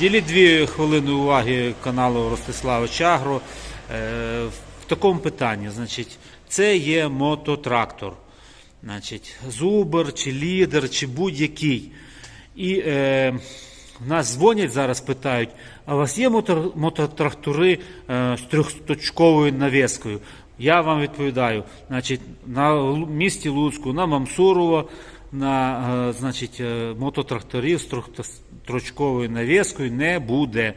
Діліть дві хвилини уваги каналу Ростислава Чагро. Е, В такому питанні, значить, це є мототрактор. Значить, зубр, чи лідер, чи будь-який. І е, нас дзвонять зараз, питають, а у вас є мотор, мототрактори е, з трьохточковою навіскою? Я вам відповідаю, значить, на місті Луцьку, на Мамсурова, на е, значить, е, мототракторів з трьохточковою навіскою не буде.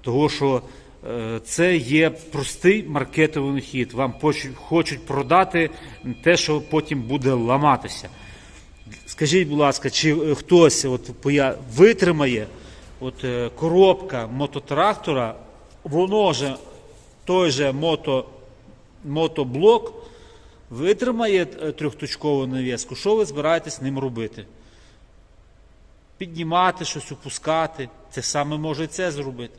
Того, що е, це є простий маркетинговий хід. Вам хочуть продати те, що потім буде ламатися. Скажіть, будь ласка, чи хтось от, витримає от, коробка мототрактора, воно же той же мото, мотоблок витримає е, трьохточкову навіску. Що ви збираєтесь ним робити? Піднімати щось, опускати. Це саме може це зробити.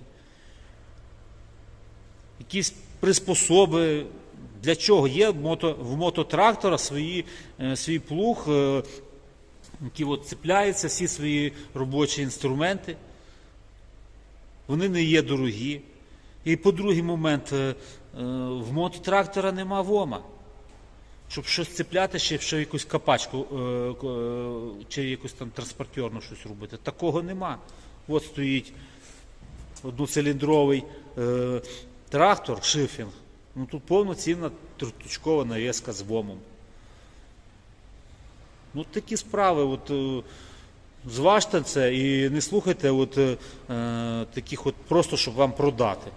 Якісь приспособи. Для чого? Є мото, в мототрактора свої, е, свій плуг, е, які от цепляються, всі свої робочі інструменти. Вони не є дорогі. І по другий момент, в мототрактора нема вома. Щоб щось цепляти, ще, ще якусь капачку е, е, чи якусь там транспортерну щось робити. Такого нема. От стоїть одноциліндровий е, трактор, шифінг. Ну тут повноцінна троточкова навіска з вомом. Ну, такі справи. От, зважте це і не слухайте от, таких от просто, щоб вам продати.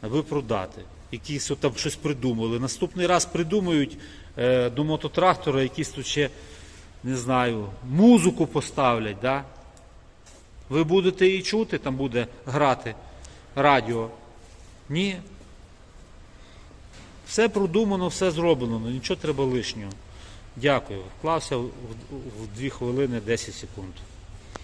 Аби продати. Якісь там щось придумали. Наступний раз придумають е, до мототрактора якісь тут ще, не знаю, музику поставлять. Да? Ви будете її чути, там буде грати радіо. Ні. Все продумано, все зроблено, ну нічого треба лишнього. Дякую. Вклався в 2 хвилини 10 секунд.